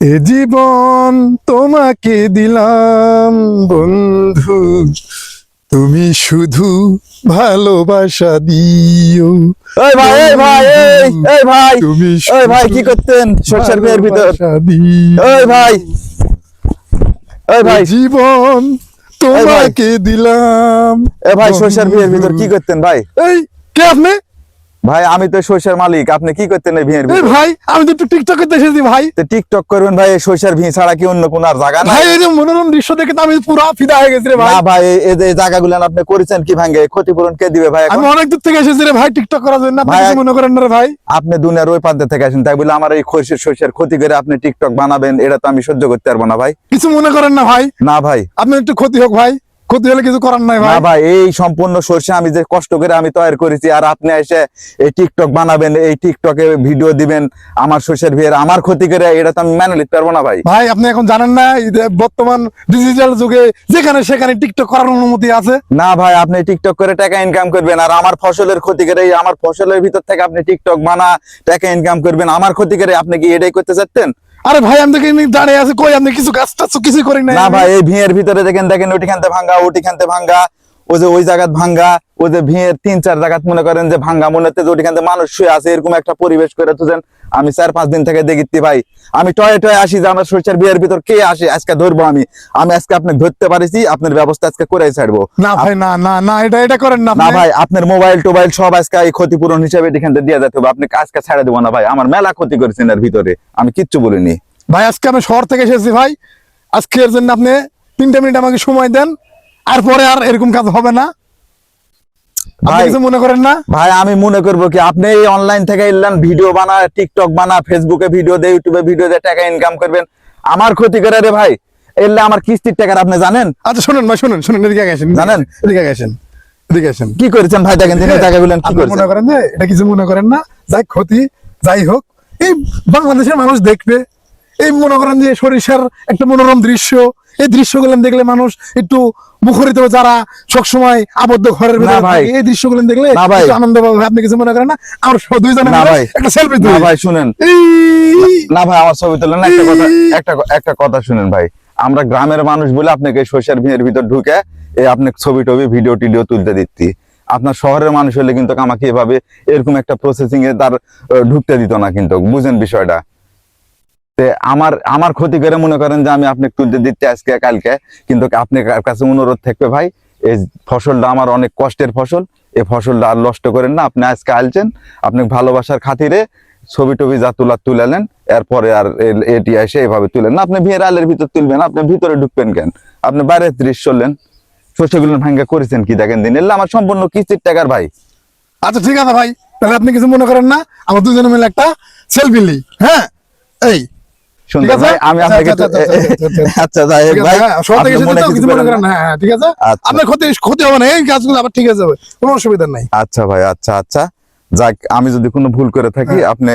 এ জীবন তোমাকে দিলাম বন্ধু। তুমি শুধু ভালোবাসা দিও। এই ভাই এই ভাই এই ভাই তুমি এই ভাই কি করতেন সরষের বিয়ের ভিতর? এই ভাই এই ভাই। জীবন তোমাকে দিলাম এ ভাই সরষের বিয়ের ভিতর কি করতেন ভাই? এই কে আপনি? ভাই আমি তো সরষের মালিক আপনি কি করতেন এই ভাই আমি তো একটু টিকটক করতে এসেছি ভাই। তো টিকটক করবেন ভাই সরষের ভি ছাড়া কি অন্য কোন আর জায়গা নাই? ভাই এই যে মনোরম দৃশ্য দেখে তো আমি পুরো ফিদা হয়ে গেছি রে ভাই। না ভাই এই- যে জায়গাগুলো আপনি করেছেন কি ভাঙ্গে? ক্ষতিপূরণ কে দিবে ভাই আমি অনেক দূর থেকে এসেছি রে ভাই টিকটক করার জন্য। আপনি কিছু মনে করেন না রে ভাই? আপনি দুনিয়ার ওই প্রান্তে থেকে আসেন তাই বলে আমার এই খরচের শস্যের ক্ষতি করে আপনি টিকটক বানাবেন এটা তো আমি সহ্য করতে পারব না ভাই। কিছু মনে করেন না ভাই? না ভাই। আপনি একটু ক্ষতি হোক ভাই। ক্ষতি হলে কিছু করার নাই ভাই। ভাই এই সম্পূর্ণ সরষে আমি যে কষ্ট করে আমি তৈরি করেছি আর আপনি এসে এই টিকটক বানাবেন এই টিকটকে ভিডিও দিবেন আমার সরষের ভিড় আমার ক্ষতি করে এটা তো আমি মেনে নিতে পারব না ভাই। ভাই আপনি এখন জানেন না বর্তমান ডিজিটাল যুগে যেখানে সেখানে টিকটক করার অনুমতি আছে? না ভাই আপনি টিকটক করে টাকা ইনকাম করবেন আর আমার ফসলের ক্ষতি করে আমার ফসলের ভিতর থেকে আপনি টিকটক বানা টাকা ইনকাম করবেন আমার ক্ষতি করে আপনি কি এটাই করতে চাচ্ছেন? আরে ভাই আমি দেখি দাঁড়িয়ে আছে? কই আপনি কিছু কাজ টাজ কিছু করেন না ভাই এই ভিয়ের ভিতরে দেখেন দেখেন ওটি খানতে ভাঙ্গা ওটি খানতে ভাঙ্গা। ও যে ওই জায়গাত ভাঙ্গা ও যে ভিয়ের তিন চার জায়গাত মনে করেন যে ভাঙ্গা মনে হচ্ছে যে ওটি খানতে মানুষ শুয়ে আছে এরকম একটা পরিবেশ করে তুছেন আমি চার পাঁচ দিন থেকে দেখিতি ভাই। আমি টয়ে টয়ে আসি যে আমার সরষের বিয়ের ভিতর কে আসে আজকে ধরবো আমি। আমি আজকে আপনি ধরতে পারিছি আপনার ব্যবস্থা আজকে করে ছাড়বো। না ভাই না না না এটা এটা করেন না না ভাই আপনার মোবাইল টোবাইল সব আজকে এই ক্ষতিপূরণ হিসেবে এখান থেকে দিয়ে যেতে হবে। আপনি আজকে ছেড়ে দেবো না ভাই। আমার মেলা ক্ষতি করেছেন এর ভিতরে। আমি কিচ্ছু বলিনি। ভাই আজকে আমি শহর থেকে এসেছি ভাই। আজকের জন্য আপনি তিনটা মিনিট আমাকে সময় দেন। আর পরে আর এরকম কাজ হবে না? ভাই- মনে করেন না? ভাই আমি মনে করব কি আপনি এই অনলাইন থেকে এলেন ভিডিও বানা টিকটক বানা ফেসবুকে ভিডিও দিয়ে ইউটিউবে ভিডিও দিয়ে টাকা ইনকাম করবেন। আমার ক্ষতি করে রে ভাই এলে আমার কিস্তির টাকার আপনি জানেন? আচ্ছা শুনুন ভাই শুনুন শুনুন এদিকে আসেন জানেন? এদিকে আসেন এদিকে আসেন। কি করেছেন ভাই দেখেন দিনের টাকাগুলো কি করেছেন মনে করেন যে এটা কিছু মনে করেন না যাই ক্ষতি যাই হোক এই বাংলাদেশের মানুষ দেখবে এই মনে করেন যে সরিষার একটা মনোরম দৃশ্য। এই দৃশ্যগুলো দেখলে মানুষ একটু মুখরিত যারা সবসময় আবদ্ধ ঘরের ভিতরে এই দৃশ্যগুলো দেখলে আনন্দ পাবে। আপনি কিছু মনে করেন না? আমরা দুইজনে। একটা সেলফি ভাই শুনেন। না ভাই আমার ছবি তোলেন একটা কথা একটা একটা কথা শুনেন ভাই। আমরা গ্রামের মানুষ বলে আপনাকে সরিষার মিডিয়ার ভিতর ঢুকে এই আপনি ছবি টবি ভিডিও টিডিও তুলতে দিচ্ছি। আপনার শহরের মানুষ হলে কিন্তু আমাকে এভাবে এরকম একটা প্রসেসিং এ তার ঢুকতে দিত না কিন্তু। বুঝেন বিষয়টা। আমার আমার ক্ষতি করে মনে করেন যে আমি আপনাকে তুলতে দিতে আজকে, কালকে। কিন্তু আপনার কাছে অনুরোধ থাকবে ভাই, এই ফসলটা আমার অনেক কষ্টের ফসল, এই ফসলটা আর নষ্ট করেন না, আপনি আজকে আলছেন আপনি ভালোবাসার খাতিরে ছবি টবি যা তোলার তুলালেন এরপরে আর এটি এসে এভাবে তুলেন না আপনি ভিয়ের আলের ভিতর তুলবেন, আপনি ভিতরে ঢুকবেন কেন? আপনি বাইরের দৃশ্য চললেন শস্যগুলো ভাঙ্গা করেছেন কি দেখেন দিন? এলে আমার সম্পূর্ণ কিস্তির টাকার ভাই। আচ্ছা ঠিক আছে ভাই, তাহলে আপনি কিছু মনে করেন না, আমরা দুজনে মিলে একটা সেলফি লি হ্যাঁ? এই সুন্দর ভাই আমি আপনাকে আচ্ছা, যাই হোক ঠিক ভাই আছে, হ্যাঁ, শহর থেকে আপনি এসেছি তো, কিছু কিছু মনে করেন করেন না। না হ্যাঁ ঠিক আছে। আপনার ক্ষতি ক্ষতি হবে না এই কাজগুলো আবার ঠিক আছে কোনো অসুবিধা নাই। আচ্ছা ভাই আচ্ছা আচ্ছা। যাক আমি যদি কোনো ভুল করে থাকি হ্যাঁ। আপনি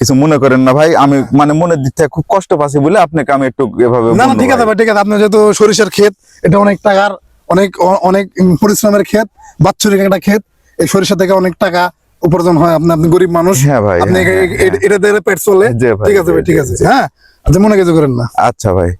কিছু মনে করেন না ভাই আমি মানে মনের দিক থেকে খুব কষ্ট পাচ্ছি বলে আপনাকে আমি একটু এভাবে না না ঠিক আছে ভাই। ঠিক আছে। আপনার যেহেতু সরিষার ক্ষেত এটা অনেক টাকার অনেক অনেক পরিশ্রমের ক্ষেত বাৎসরিক একটা ক্ষেত এই সরিষা থেকে অনেক টাকা উপার্জন হয় আপনি আপনি গরিব মানুষ। হ্যাঁ ভাই, আপনি হ্যাঁ, এ- এটা পেট চলে ঠিক আছে ভাই ঠিক আছে। হ্যাঁ? আচ্ছা মনে কিছু করেন না? আচ্ছা ভাই।